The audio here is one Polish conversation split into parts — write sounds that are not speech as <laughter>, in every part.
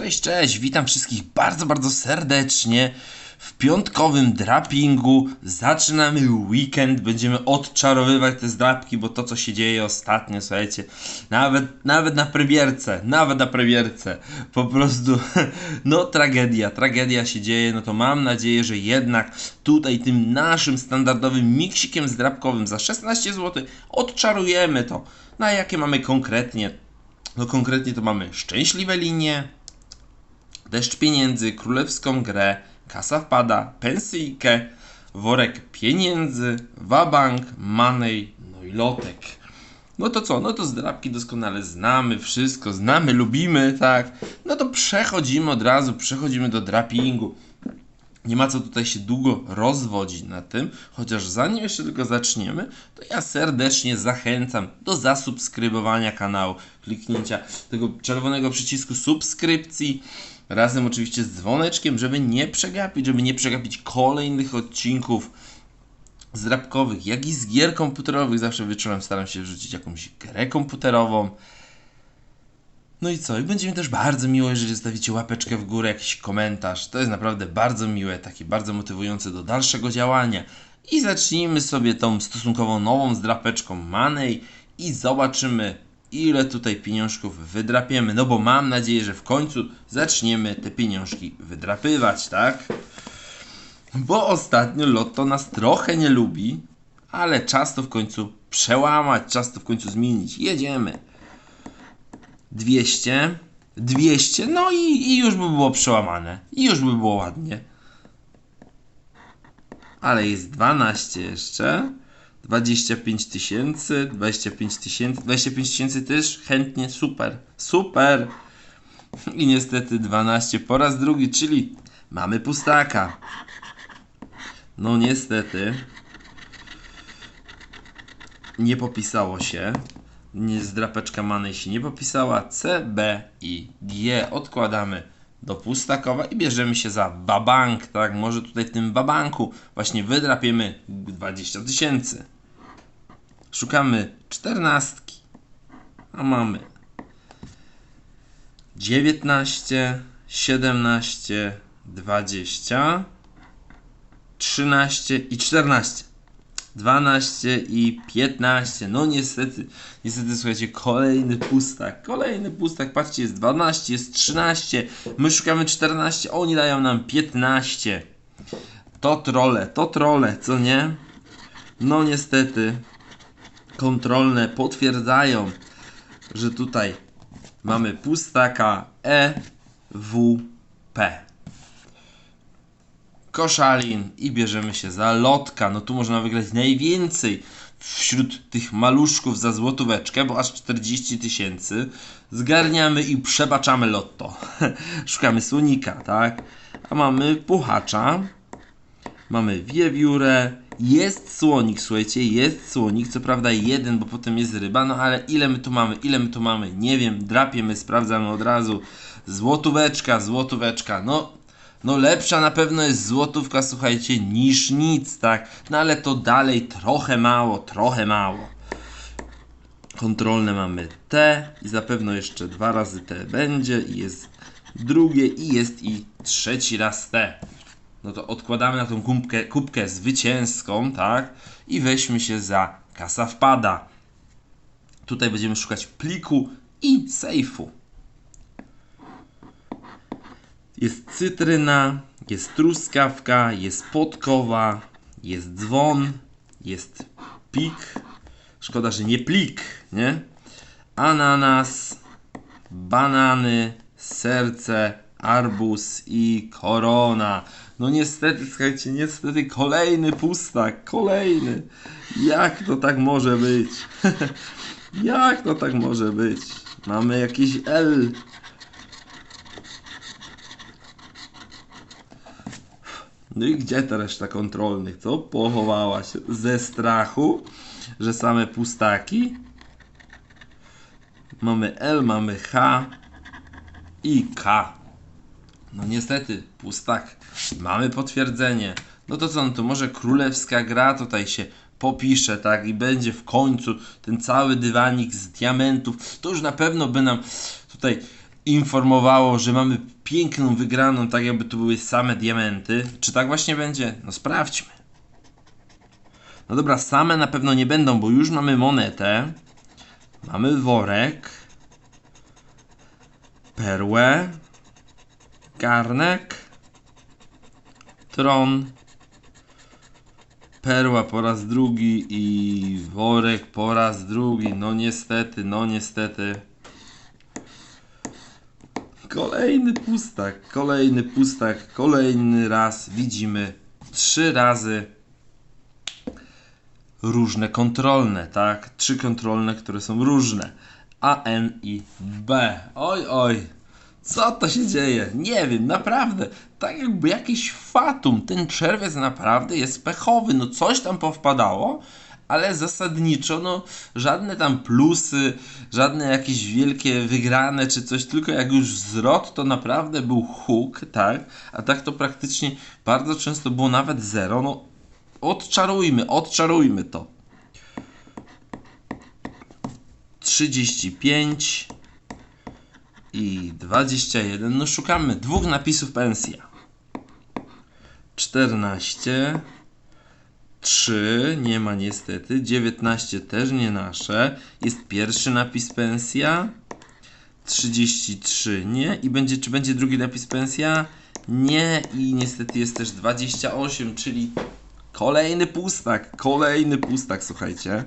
Cześć, cześć, witam wszystkich bardzo, bardzo serdecznie. W piątkowym drapingu zaczynamy weekend, będziemy odczarowywać te zdrapki, bo to co się dzieje ostatnio, słuchajcie, nawet, nawet na premierce, nawet na premierce, po prostu, <laughs> no tragedia, tragedia się dzieje, no to mam nadzieję, że jednak tutaj tym naszym standardowym miksikiem zdrapkowym za 16 zł odczarujemy to. Na jakie mamy konkretnie? No konkretnie to mamy szczęśliwe linie, deszcz pieniędzy, królewską grę, kasa wpada, pensyjkę, worek pieniędzy, wabank, money, no i lotek. No to co? No to zdrabki doskonale znamy, wszystko znamy, lubimy, tak? No to przechodzimy od razu, przechodzimy do drapingu. Nie ma co tutaj się długo rozwodzić na tym, chociaż zanim jeszcze tylko zaczniemy, to ja serdecznie zachęcam do zasubskrybowania kanału, kliknięcia tego czerwonego przycisku subskrypcji, razem oczywiście z dzwoneczkiem, żeby nie przegapić, żeby nie przegapić kolejnych odcinków zdrabkowych, jak i z gier komputerowych. Zawsze wieczorem staram się wrzucić jakąś grę komputerową. No i co? I będzie mi też bardzo miło, jeżeli zostawicie łapeczkę w górę, jakiś komentarz. To jest naprawdę bardzo miłe, takie bardzo motywujące do dalszego działania. I zacznijmy sobie tą stosunkowo nową zdrapeczką Money i zobaczymy, ile tutaj pieniążków wydrapiemy. No bo mam nadzieję, że w końcu zaczniemy te pieniążki wydrapywać, tak? Bo ostatnio Lotto nas trochę nie lubi, ale czas to w końcu przełamać, czas to w końcu zmienić. Jedziemy. 200, 200, no i, i już by było przełamane. I już by było ładnie. Ale jest 12 jeszcze. 25 tysięcy, 25 tysięcy, 25 tysięcy też chętnie, super, super. I niestety 12 po raz drugi, czyli mamy pustaka. No niestety nie popisało się. Nie, zdrapeczka Manej się nie popisała. C, B i G odkładamy do pustakowa i bierzemy się za babank, tak? Może tutaj w tym babanku właśnie wydrapiemy 20 tysięcy. Szukamy czternastki, a mamy 19, 17, 20, 13 i 14. 12 i 15. No niestety, niestety słuchajcie, kolejny pustak. Kolejny pustak. Patrzcie, jest 12, jest 13. My szukamy 14, oni dają nam 15. To trole, to trole, co nie? No niestety, kontrolne potwierdzają, że tutaj mamy pustaka E, W, P koszalin i bierzemy się za lotka. No tu można wygrać najwięcej wśród tych maluszków za złotóweczkę, bo aż 40 tysięcy. Zgarniamy i przebaczamy lotto. <laughs> Szukamy słonika, tak? A mamy puchacza. Mamy wiewiórę. Jest słonik, słuchajcie, jest słonik. Co prawda jeden, bo potem jest ryba, no ale ile my tu mamy, ile my tu mamy, nie wiem. Drapiemy, sprawdzamy od razu. Złotóweczka, złotóweczka. No, no lepsza na pewno jest złotówka, słuchajcie, niż nic, tak? No ale to dalej trochę mało, trochę mało. Kontrolne mamy T i zapewne jeszcze dwa razy T będzie i jest drugie i jest i trzeci raz T. No to odkładamy na tą kubkę, kubkę zwycięską, tak? I weźmy się za kasa wpada. Tutaj będziemy szukać pliku i sejfu. Jest cytryna, jest truskawka, jest podkowa, jest dzwon, jest pik. Szkoda, że nie plik, nie? Ananas, banany, serce, arbuz i korona. No niestety, słuchajcie, niestety kolejny pustak, kolejny. Jak to tak może być? <laughs> Jak to tak może być? Mamy jakiś L No i gdzie ta reszta kontrolnych? Co? Pochowała się ze strachu, że same pustaki. Mamy L, mamy H i K. No niestety, pustak. Mamy potwierdzenie. No to co, no to może królewska gra tutaj się popisze, tak? I będzie w końcu ten cały dywanik z diamentów. To już na pewno by nam tutaj informowało, że mamy piękną wygraną, tak jakby to były same diamenty. Czy tak właśnie będzie? No sprawdźmy. No dobra, same na pewno nie będą, bo już mamy monetę. Mamy worek. Perłę. Garnek. Tron. Perła po raz drugi i worek po raz drugi. No niestety, no niestety. Kolejny pustak, kolejny pustak, kolejny raz widzimy trzy razy różne kontrolne, tak? Trzy kontrolne, które są różne. A, N i B. Oj, oj. Co to się dzieje? Nie wiem, naprawdę. Tak jakby jakiś fatum. Ten czerwiec naprawdę jest pechowy. No coś tam powpadało, ale zasadniczo, no żadne tam plusy, żadne jakieś wielkie wygrane czy coś, tylko jak już zwrot, to naprawdę był huk, tak? A tak to praktycznie bardzo często było nawet zero. No odczarujmy, odczarujmy to. 35 i 21. No szukamy dwóch napisów pensja. 14 3 nie ma niestety. 19 też nie nasze. Jest pierwszy napis pensja. 33 nie. I będzie, czy będzie drugi napis pensja? Nie. I niestety jest też 28, czyli kolejny pustak. Kolejny pustak, słuchajcie.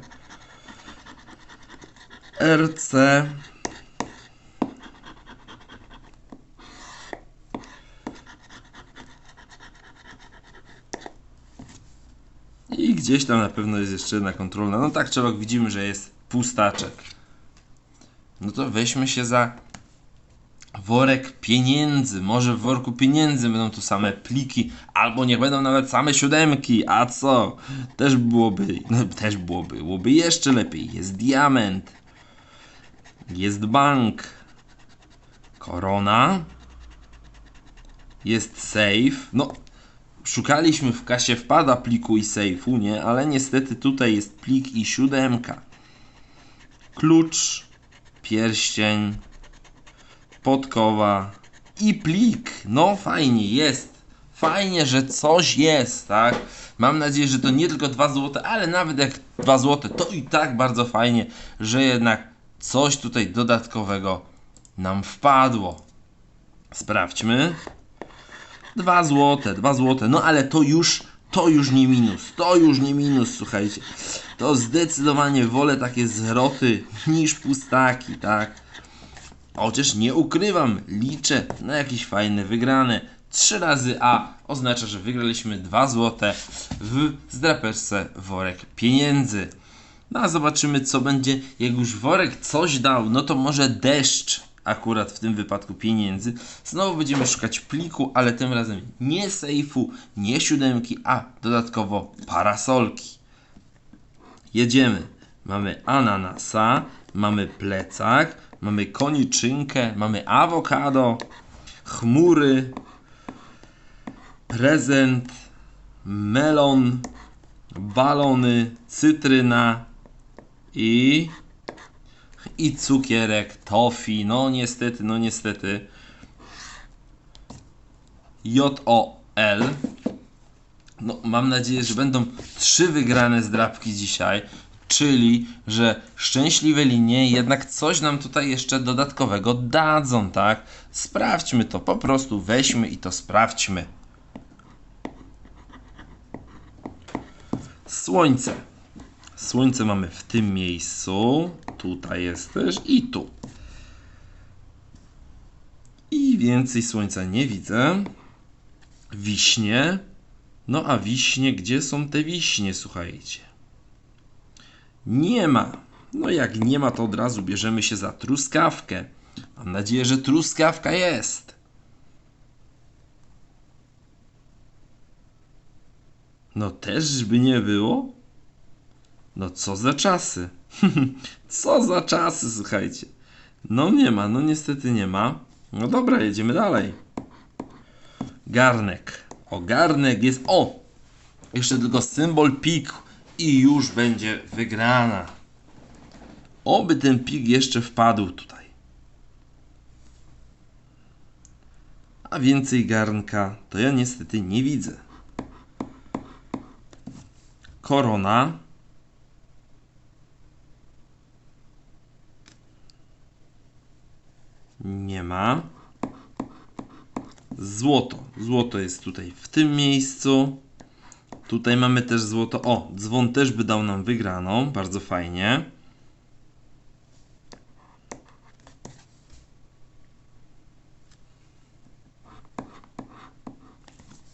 RC I gdzieś tam na pewno jest jeszcze jedna kontrolna. No tak, trzeba widzimy, że jest pustaczek. No to weźmy się za worek pieniędzy. Może w worku pieniędzy będą tu same pliki, albo niech będą nawet same siódemki. A co? Też byłoby, no też byłoby, byłoby jeszcze lepiej. Jest diament. Jest bank. Korona. Jest safe. No, szukaliśmy w kasie wpada pliku i sejfu, nie? Ale niestety tutaj jest plik i siódemka. Klucz, pierścień, podkowa i plik. No fajnie, jest. Fajnie, że coś jest, tak? Mam nadzieję, że to nie tylko 2 zł, ale nawet jak 2 zł, to i tak bardzo fajnie, że jednak coś tutaj dodatkowego nam wpadło. Sprawdźmy. 2 złote, 2 złote, no ale to już, to już nie minus, to już nie minus, słuchajcie. To zdecydowanie wolę takie zwroty niż pustaki, tak. Chociaż nie ukrywam, liczę na jakieś fajne wygrane. 3 razy A oznacza, że wygraliśmy 2 złote w zdraperce worek pieniędzy. No a zobaczymy co będzie, jak już worek coś dał, no to może deszcz akurat w tym wypadku pieniędzy. Znowu będziemy szukać pliku, ale tym razem nie sejfu, nie siódemki, a dodatkowo parasolki. Jedziemy. Mamy ananasa, mamy plecak, mamy koniczynkę, mamy awokado, chmury, prezent, melon, balony, cytryna i i cukierek, tofi, no niestety, no niestety. J-O-L. No, mam nadzieję, że będą trzy wygrane zdrabki dzisiaj, czyli, że szczęśliwe linie jednak coś nam tutaj jeszcze dodatkowego dadzą, tak? Sprawdźmy to, po prostu weźmy i to sprawdźmy. Słońce. Słońce mamy w tym miejscu. Tutaj jest też i tu. I więcej słońca nie widzę. Wiśnie. No a wiśnie, gdzie są te wiśnie, słuchajcie? Nie ma. No jak nie ma, to od razu bierzemy się za truskawkę. Mam nadzieję, że truskawka jest. No też by nie było. No co za czasy. <laughs> co za czasy, słuchajcie. No nie ma, no niestety nie ma. No dobra, jedziemy dalej. Garnek. O, garnek jest... O! Jeszcze tylko symbol pik i już będzie wygrana. Oby ten pik jeszcze wpadł tutaj. a więcej garnka to ja niestety nie widzę. Korona. Nie ma. Złoto. Złoto jest tutaj w tym miejscu. Tutaj mamy też złoto. O, dzwon też by dał nam wygraną. Bardzo fajnie.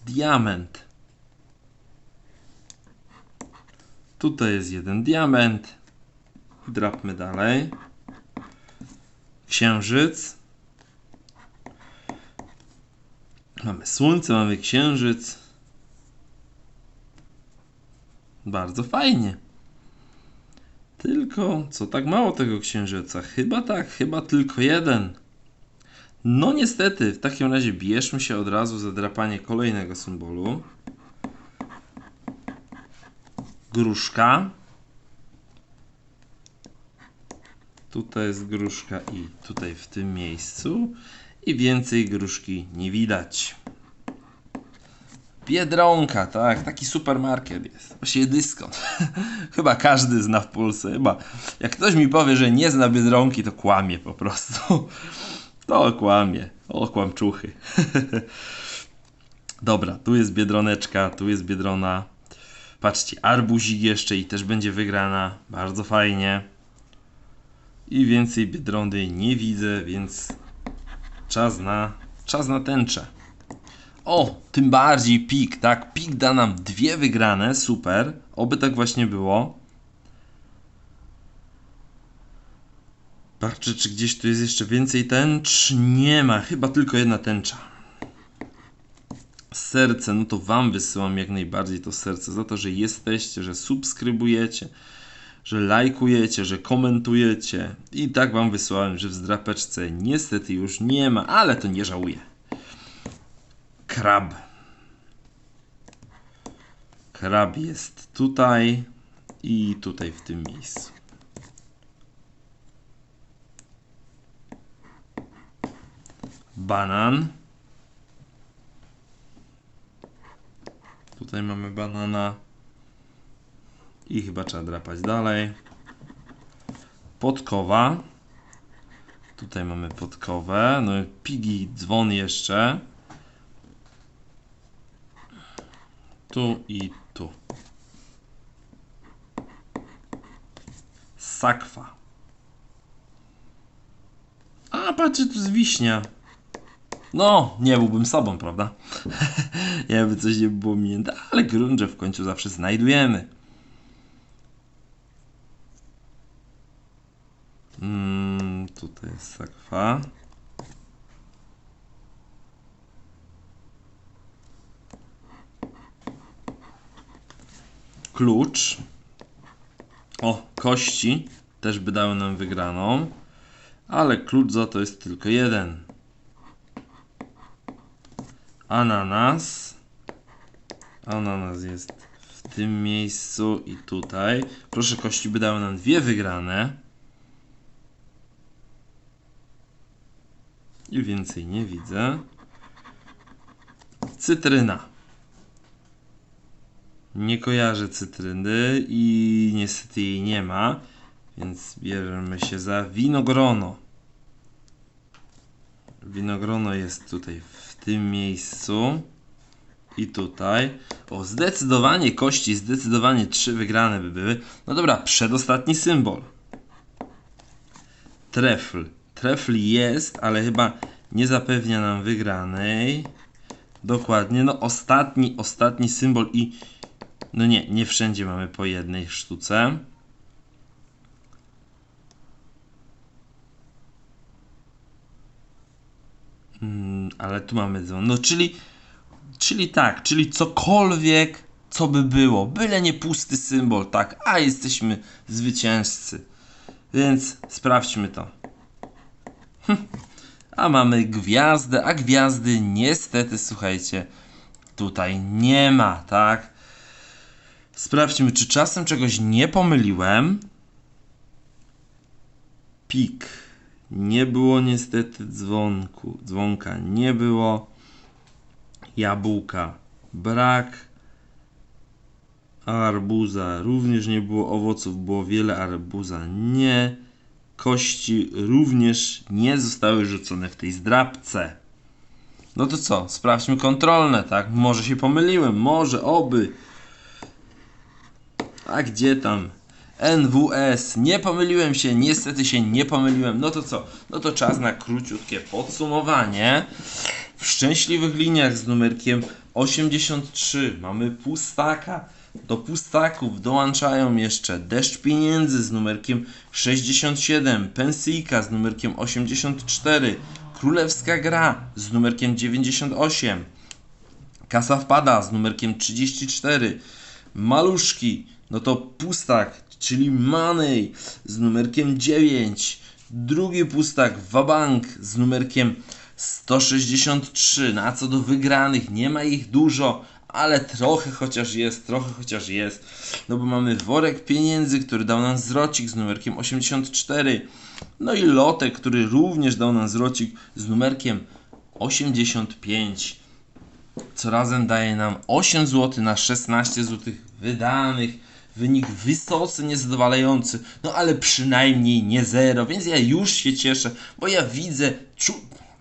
Diament. Tutaj jest jeden diament. Drapmy dalej. Księżyc. Mamy słońce, mamy księżyc. Bardzo fajnie. Tylko, co tak mało tego księżyca? Chyba tak, chyba tylko jeden. No niestety, w takim razie bierzmy się od razu za drapanie kolejnego symbolu. Gruszka. Tutaj jest gruszka i tutaj w tym miejscu. I więcej gruszki nie widać. Biedronka, tak, taki supermarket jest. Właściwie dyskont. <laughs> chyba każdy zna w Polsce. Chyba jak ktoś mi powie, że nie zna Biedronki, to kłamie po prostu. <laughs> To kłamie. O, kłamczuchy. <laughs> Dobra, tu jest Biedroneczka, tu jest Biedrona. Patrzcie, arbuzik jeszcze i też będzie wygrana. Bardzo fajnie. I więcej Biedrony nie widzę, więc czas na, czas na tęczę. O, tym bardziej pik, tak? Pik da nam dwie wygrane, super. Oby tak właśnie było. Patrzę, czy gdzieś tu jest jeszcze więcej tęcz. Nie ma, chyba tylko jedna tęcza. Serce, no to Wam wysyłam jak najbardziej to serce za to, że jesteście, że subskrybujecie, że lajkujecie, że komentujecie. I tak Wam wysyłałem, że w zdrapeczce niestety już nie ma, ale to nie żałuję. Krab. Krab jest tutaj i tutaj w tym miejscu. Banan. Tutaj mamy banana. I chyba trzeba drapać dalej. Podkowa. Tutaj mamy podkowę. No i pigi, dzwon jeszcze. Tu i tu. Sakwa. A, patrzcie, tu jest wiśnia. No, nie byłbym sobą, prawda? <laughs> Jakby coś nie było minięte, ale grunże w końcu zawsze znajdujemy. Mm, tutaj jest sakwa. Klucz. O, kości też by dały nam wygraną. Ale klucz za to jest tylko jeden. Ananas. Ananas jest w tym miejscu i tutaj. Proszę, kości by dały nam dwie wygrane. I więcej nie widzę. Cytryna. Nie kojarzę cytryny i niestety jej nie ma, więc bierzemy się za winogrono. Winogrono jest tutaj w tym miejscu i tutaj. O, zdecydowanie kości, zdecydowanie trzy wygrane by były. No dobra, przedostatni symbol. Trefl. Trefl jest, ale chyba nie zapewnia nam wygranej. Dokładnie, no ostatni, ostatni symbol i no nie, nie wszędzie mamy po jednej sztuce. Mm, ale tu mamy dzwon. No czyli, czyli tak, czyli cokolwiek, co by było. Byle nie pusty symbol, tak. A jesteśmy zwycięzcy. Więc sprawdźmy to. A mamy gwiazdę, a gwiazdy niestety, słuchajcie, tutaj nie ma, tak? Sprawdźmy, czy czasem czegoś nie pomyliłem. Pik. Nie było niestety dzwonku. Dzwonka nie było. Jabłka. Brak arbuza. Również nie było owoców, było wiele arbuza. Nie. Kości również nie zostały rzucone w tej zdrabce. No to co? Sprawdźmy kontrolne, tak? Może się pomyliłem, może, oby. A gdzie tam? NWS. Nie pomyliłem się, niestety się nie pomyliłem. No to co? No to czas na króciutkie podsumowanie. W szczęśliwych liniach z numerkiem 83 mamy pustaka. Do pustaków dołączają jeszcze deszcz pieniędzy z numerkiem 67, pensyjka z numerkiem 84, królewska gra z numerkiem 98, Kasa wpada z numerkiem 34. Maluszki, no to pustak, czyli Money z numerkiem 9. Drugi pustak, Wabank z numerkiem 163. No a co do wygranych, nie ma ich dużo, ale trochę chociaż jest, trochę chociaż jest. No bo mamy worek pieniędzy, który dał nam zwrocik z numerkiem 84. No i lotek, który również dał nam zwrocik z numerkiem 85 co razem daje nam 8 zł na 16 zł wydanych. Wynik wysoce niezadowalający, no ale przynajmniej nie zero, więc ja już się cieszę, bo ja widzę, czu,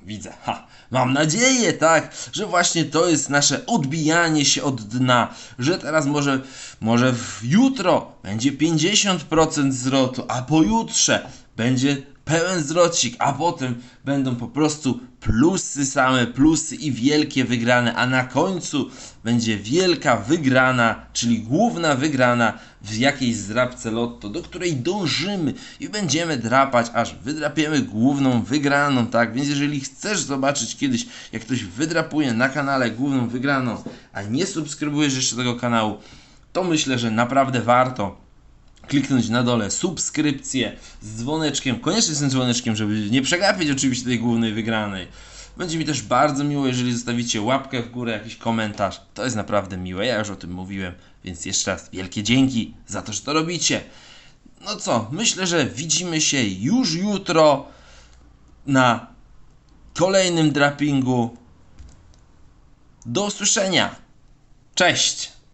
widzę, ha, mam nadzieję, tak, że właśnie to jest nasze odbijanie się od dna, że teraz może, może jutro będzie 50% zwrotu, a pojutrze będzie pełen zwrocik, a potem będą po prostu plusy same, plusy i wielkie wygrane, a na końcu będzie wielka wygrana, czyli główna wygrana w jakiejś zdrabce lotto, do której dążymy i będziemy drapać, aż wydrapiemy główną wygraną, tak? Więc jeżeli chcesz zobaczyć kiedyś, jak ktoś wydrapuje na kanale główną wygraną, a nie subskrybujesz jeszcze tego kanału, to myślę, że naprawdę warto kliknąć na dole subskrypcję z dzwoneczkiem, koniecznie z tym dzwoneczkiem, żeby nie przegapić oczywiście tej głównej wygranej. Będzie mi też bardzo miło, jeżeli zostawicie łapkę w górę, jakiś komentarz. To jest naprawdę miłe, ja już o tym mówiłem, więc jeszcze raz wielkie dzięki za to, że to robicie. No co, myślę, że widzimy się już jutro na kolejnym drapingu. Do usłyszenia. Cześć!